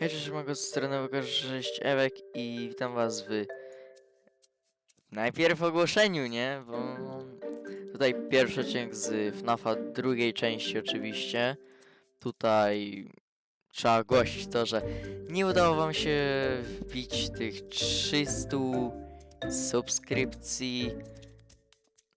Hej, cześć, mogę z strony 6 Ewek i witam was w najpierw ogłoszeniu, nie? Bo tutaj pierwszy odcinek z FNAFa drugiej części oczywiście. Tutaj trzeba ogłosić to, że nie udało wam się wbić tych 300 subskrypcji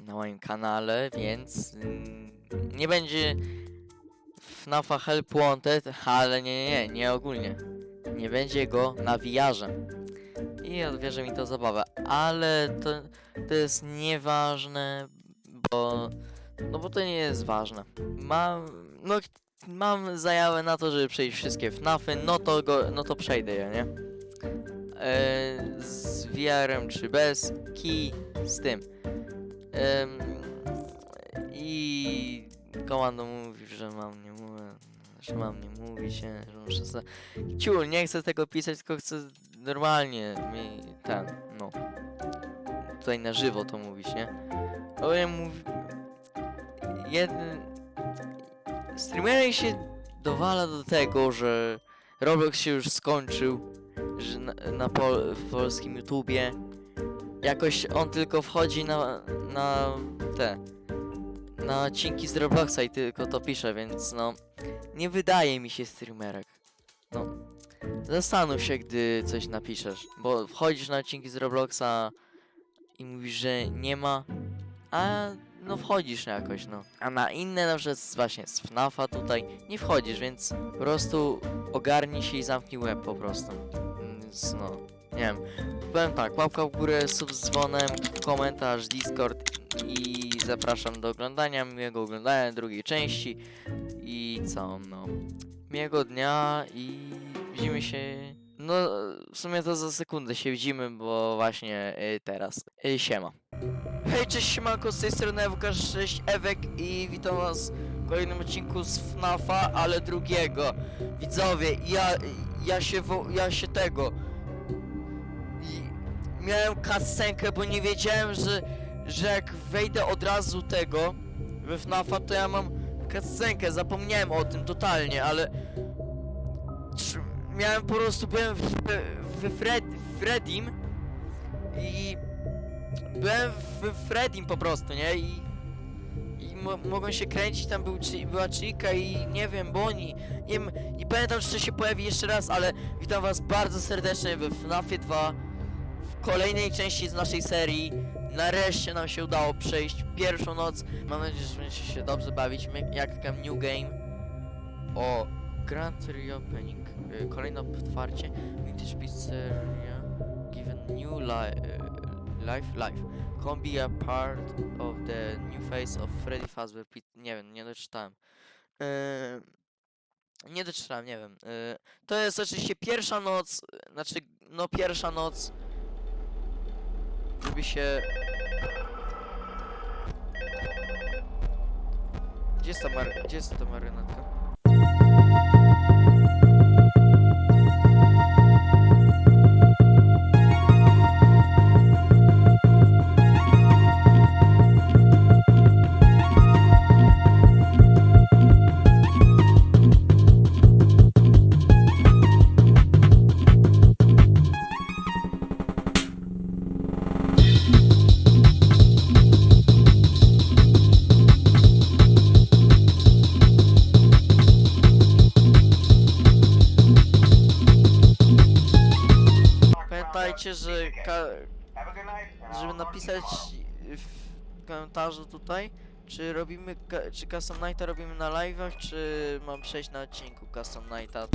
na moim kanale, więc nie będzie FNAFa Help Wanted, ale nie, nie, nie, nie ogólnie. Nie będzie go na. I odbierze mi to zabawę, ale to, to jest nieważne, bo no bo to nie jest ważne. Mam, no mam zajawę na to, żeby przejść wszystkie FNAFy, no to go, no to przejdę je, nie? E, z VR-em czy bez, key z tym. I komando mówi, że mam nie mówię, że mam nie mówić, że muszę za... Ciul, nie chcę tego pisać, tylko chcę normalnie mi ten, no. Tutaj na żywo to mówić, nie? Ale ja mówię... Jeden... Streamerek się dowala do tego, że Roblox się już skończył, że na, na pol, w polskim YouTubie jakoś on tylko wchodzi na, na te na odcinki z Robloxa i tylko to pisze, więc no nie wydaje mi się streamerek. No zastanów się, gdy coś napiszesz, bo wchodzisz na odcinki z Robloxa i mówisz, że nie ma, a no wchodzisz jakoś, no. A na inne, na przykład właśnie z FNAFa tutaj nie wchodzisz, więc po prostu ogarnij się i zamknij łeb po prostu. Więc no, nie wiem. Powiem tak, łapka w górę, sub z dzwonem, komentarz, Discord i zapraszam do oglądania, miłego oglądania drugiej części i co, no. Miłego dnia i widzimy się, no w sumie to za sekundę się widzimy, bo właśnie y, teraz. Y, siema. Hej, cześć, siemanko, z tej strony Ewukasz6 Ewek i witam was w kolejnym odcinku z FNAFa, ale drugiego. Widzowie, ja, ja się, wo, ja się tego... Miałem kascenkę, bo nie wiedziałem, że, że jak wejdę od razu tego we FNAFa, to ja mam kascenkę, zapomniałem o tym totalnie, ale... Miałem po prostu, byłem w, we Fred, Fredim i byłem w Fredim po prostu, nie? I, i mo mogą się kręcić, tam był, była Chica i nie wiem, Bonnie. Nie nie pamiętam, czy to się pojawi jeszcze raz, ale witam was bardzo serdecznie we FNAFie 2 w kolejnej części z naszej serii. Nareszcie nam się udało przejść pierwszą noc. Mam nadzieję, że będziecie się dobrze bawić. Jak tam New Game. O, Grand Reopening. y, Kolejne otwarcie. Vintage Pizzeria. Given new li life. Life. Can be a part of the new face of Freddy Fazbear. Nie wiem, nie doczytałem. Yy, nie doczytałem, nie wiem. To jest oczywiście pierwsza noc, y, znaczy, no pierwsza noc, żeby się... Gdzie jest ta, mar... Gdzie jest ta marionetka? Pamiętajcie, że żeby napisać w komentarzu tutaj, czy robimy, czy Custom Nighta robimy na live'ach, czy mam przejść na odcinku Custom Nighta.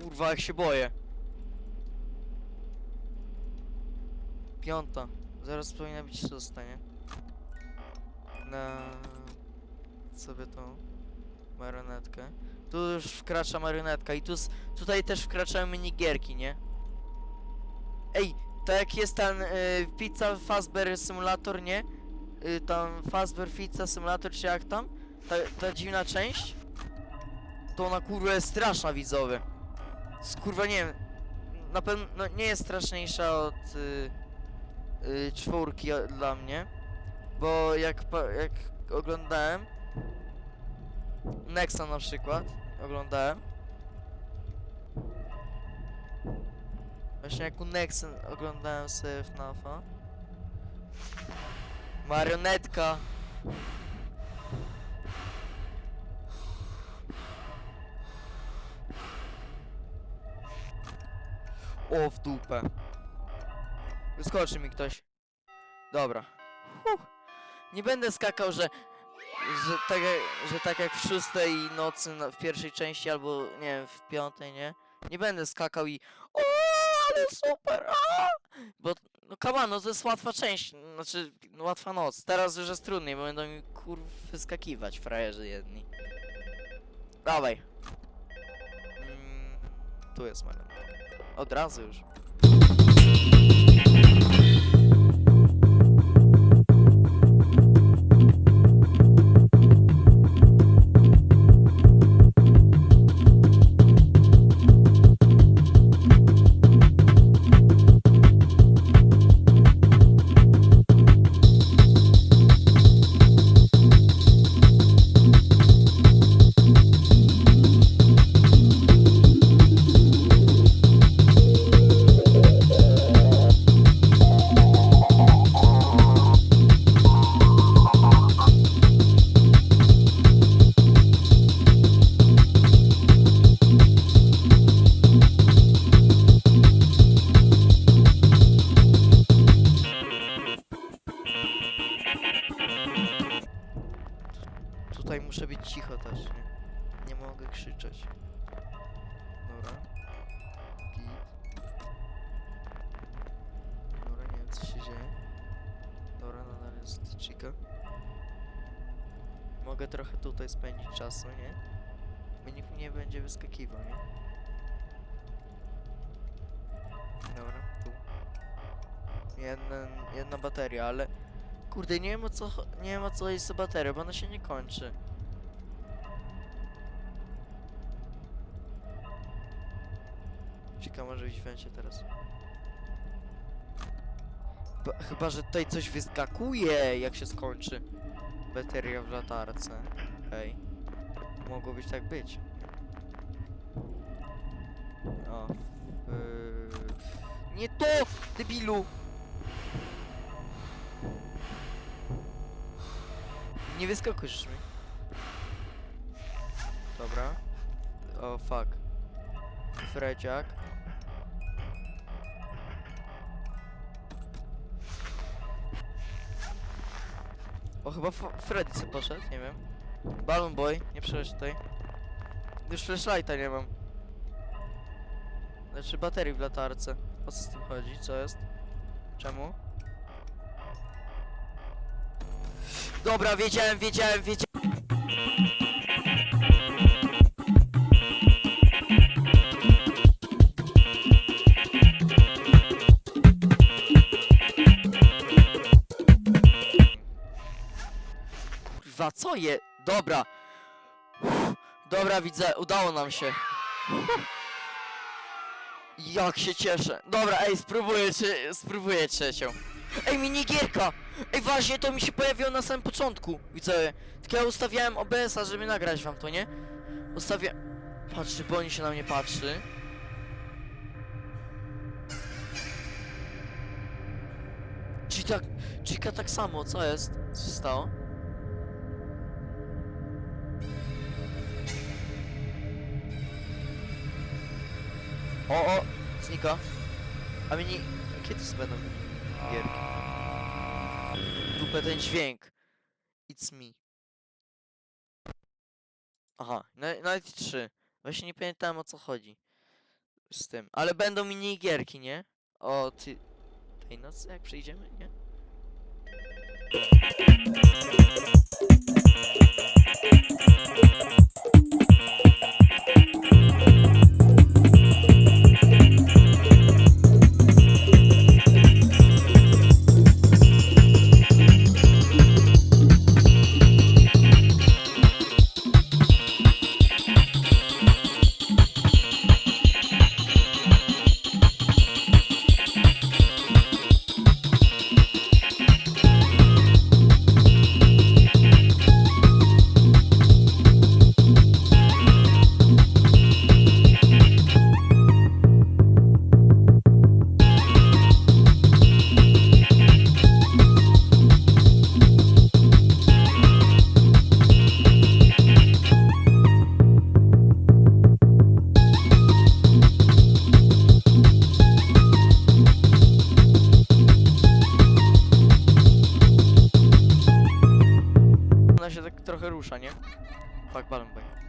Kurwa, jak się boję. Piąta. Zaraz powinna być szósta, nie? Na... sobie to... marionetkę. Tu już wkracza marionetka i tu, s- tutaj też wkraczają minigierki, nie? Ej, to jak jest ten y, Pizza Fazbear Simulator, nie? Y, tam Fazbear Pizza Simulator, czy jak tam? Ta, ta dziwna część? To ona kurwa jest straszna widzowie. S- Kurwa nie wiem. Na pewno no, nie jest straszniejsza od y, y, czwórki dla mnie. Bo jak, jak oglądałem Nexa na przykład oglądałem. Właśnie jak u Nexa oglądałem sobie FNAFa. Marionetka. O, w dupę. Wyskoczy mi ktoś. Dobra. Huh. Nie będę skakał, że że tak, jak, że tak jak w szóstej nocy w pierwszej części albo nie wiem, w piątej, nie? Nie będę skakał i o, ale super, a! Bo no come on, no to jest łatwa część, znaczy no, łatwa noc. Teraz już jest trudniej, bo będą mi kur wyskakiwać frajerzy jedni. Dawaj. Mm, tu jest Marian. Od razu już. Mogę trochę tutaj spędzić czasu, nie? Bo nikt nie będzie wyskakiwał, nie? Dobra, tu. Jeden, jedna bateria, ale... Kurde, nie wiem o co, nie wiem o co jest za bateria, bo ona się nie kończy. Ciekawe, może być w teraz. Ba- chyba, że tutaj coś wyskakuje, jak się skończy. Bateria w latarce. Hej. Mogło być tak być. O. Yy... Nie to! Debilu! Nie wyskakujesz mi. Dobra. O fuck. Freciak. O chyba Freddy co poszedł, nie wiem. Balloon Boy, nie przeleć tutaj. Już flashlighta nie mam. Znaczy baterii w latarce. O co z tym chodzi? Co jest? Czemu? Dobra, wiedziałem, wiedziałem, wiedziałem. Je? Dobra. Dobra, widzę, udało nam się. Jak się cieszę. Dobra, ej, spróbuję, czy, spróbuję trzecią. Ej, minigierka! Ej, właśnie, to mi się pojawiło na samym początku, widzowie. Tylko ja ustawiałem OBS-a, żeby nagrać wam to, nie? Ustawię... Patrzy, bo oni się na mnie patrzy. Czyli tak... Chica tak samo, co jest? Co się stało? O, o! Znika. A mini... Kiedy będą gierki? Dupę ten dźwięk. It's me. Aha, na- nawet trzy. Właśnie nie pamiętałem o co chodzi z tym. Ale będą minigierki, nie? O ty... tej nocy jak przyjdziemy, nie? nie? Fuck, balon będzie.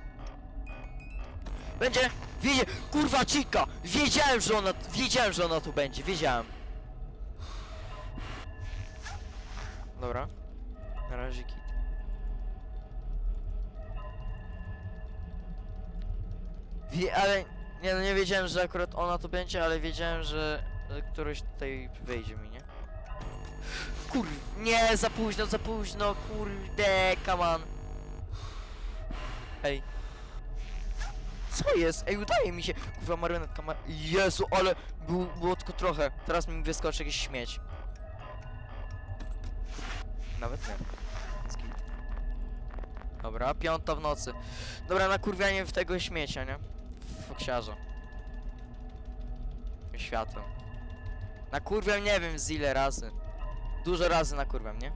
Będzie! Wie... Kurwa cika! Wiedziałem, że ona... Wiedziałem, że ona tu będzie, wiedziałem. Dobra. Na razie kit. Wie, ale... Nie no, nie wiedziałem, że akurat ona tu będzie, ale wiedziałem, że... któryś tutaj wejdzie mi, nie? Kur... Nie, za późno, za późno, kurde, come on. Ej. Co jest? Ej, udaje mi się. Kurwa, marionetka ma... Jezu, ale był, było tylko trochę. Teraz mi wyskoczy jakiś śmieć. Nawet nie. Dobra, piąta w nocy. Dobra, nakurwianie w tego śmiecia, nie? Foksiarza. Światłem. Nakurwiam nie wiem z ile razy. Dużo razy nakurwiam, nie?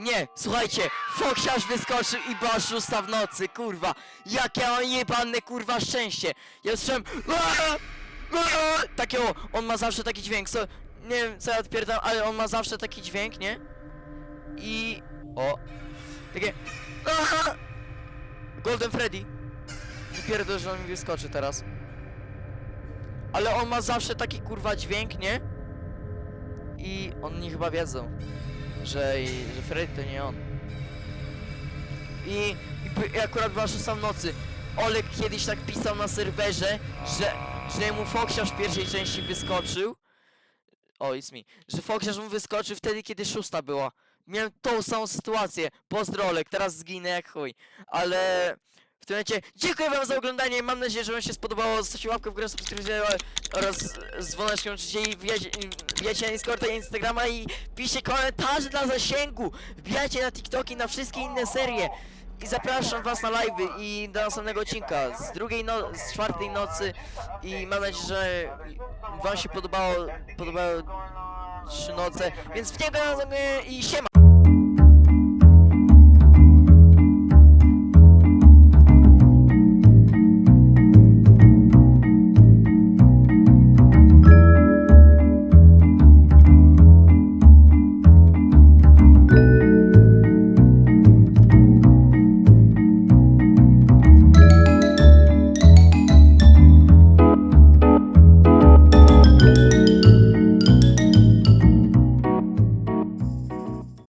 Nie, słuchajcie, Foksiarz wyskoczył i była szósta w nocy, kurwa. Jakie on kurwa, szczęście. Ja słyszałem... Takie o, on ma zawsze taki dźwięk, co... Nie wiem, co ja odpierdam, ale on ma zawsze taki dźwięk, nie? I... O! Takie... Golden Freddy. Nie pierdol, że on mi wyskoczy teraz. Ale on ma zawsze taki, kurwa, dźwięk, nie? I oni chyba wiedzą, że, że Freddy to nie on. I, i, i akurat była szósta w nocy. Olek kiedyś tak pisał na serwerze, że, że mu Foksiarz w pierwszej części wyskoczył. O, it's me. Że Foksiarz mu wyskoczył wtedy, kiedy szósta była. Miałem tą samą sytuację. Pozdro Olek, teraz zginę jak chuj. Ale tym momencie dziękuję wam za oglądanie. Mam nadzieję, że wam się spodobało. Zostawcie łapkę w górę, subskrypcję oraz z dzwoneczkiem oczywiście i wbijajcie, na Discorda i Instagrama i piszcie komentarze dla zasięgu. Wbijajcie na TikToki, na wszystkie inne serie. I zapraszam was na live'y i do następnego odcinka z drugiej no z czwartej nocy i mam nadzieję, że wam się podobało, podobały trzy noce, więc w niego i siema!